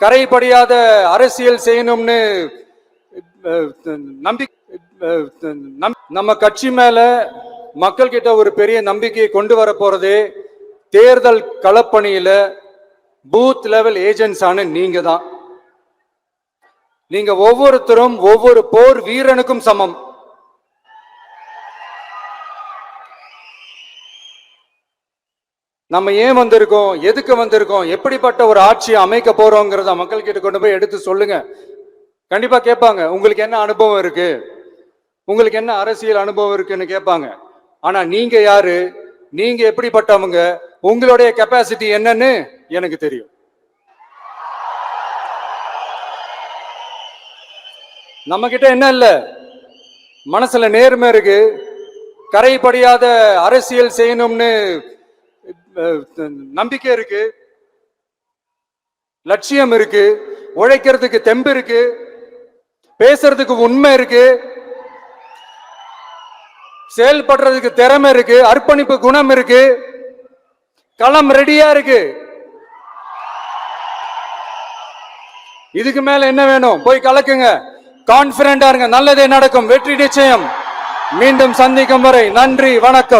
கரைபடியாத அரசியல் செய்யணும்னு நம்பி நம்ம கட்சி மேல மக்கள் கிட்ட ஒரு பெரிய நம்பிக்கையை கொண்டு வர போறது தேர்தல் களப்பணியில பூத் லெவல் ஏஜென்ட்ஸான நீங்க தான் நீங்க ஒவ்வொருத்தரும் ஒவ்வொரு போர் வீரனுக்கும் சமம். நம்ம ஏன் வந்திருக்கோம்? எதுக்கு வந்திருக்கோம்? எப்படிப்பட்ட ஒரு ஆட்சியை அமைக்க போறோங்கிறத மக்கள் கிட்ட கொண்டு போய் எடுத்து சொல்லுங்க. கண்டிப்பா கேட்பாங்க. உங்களுக்கு என்ன அனுபவம் இருக்கு? உங்களுக்கு என்ன அரசியல் அனுபவம் இருக்குன்னு கேட்பாங்க. ஆனா நீங்க யாரு? நீங்க எப்படிப்பட்டவங்க? உங்களுடைய கெப்பாசிட்டி என்னன்னு எனக்கு தெரியும். நம்ம கிட்ட என்ன இல்ல? மனசுல நேர்மை இருக்கு. கரைப்படியாத அரசியல் செய்யணும்னு நம்பிக்கை இருக்கு. லட்சியம் இருக்கு. உழைக்கிறதுக்கு தெம்பு இருக்கு. பேசுறதுக்கு உண்மை இருக்கு. செயல்படுறதுக்கு திறமை இருக்கு. அர்ப்பணிப்பு குணம் இருக்கு. களம் ரெடியா இருக்கு. இதுக்கு மேல என்ன வேணும்? போய் கலக்குங்க. கான்பிடண்டா இருங்க. நல்லதே நடக்கும். வெற்றி நிச்சயம். மீண்டும் சந்திக்கும் வரை நன்றி வணக்கம்.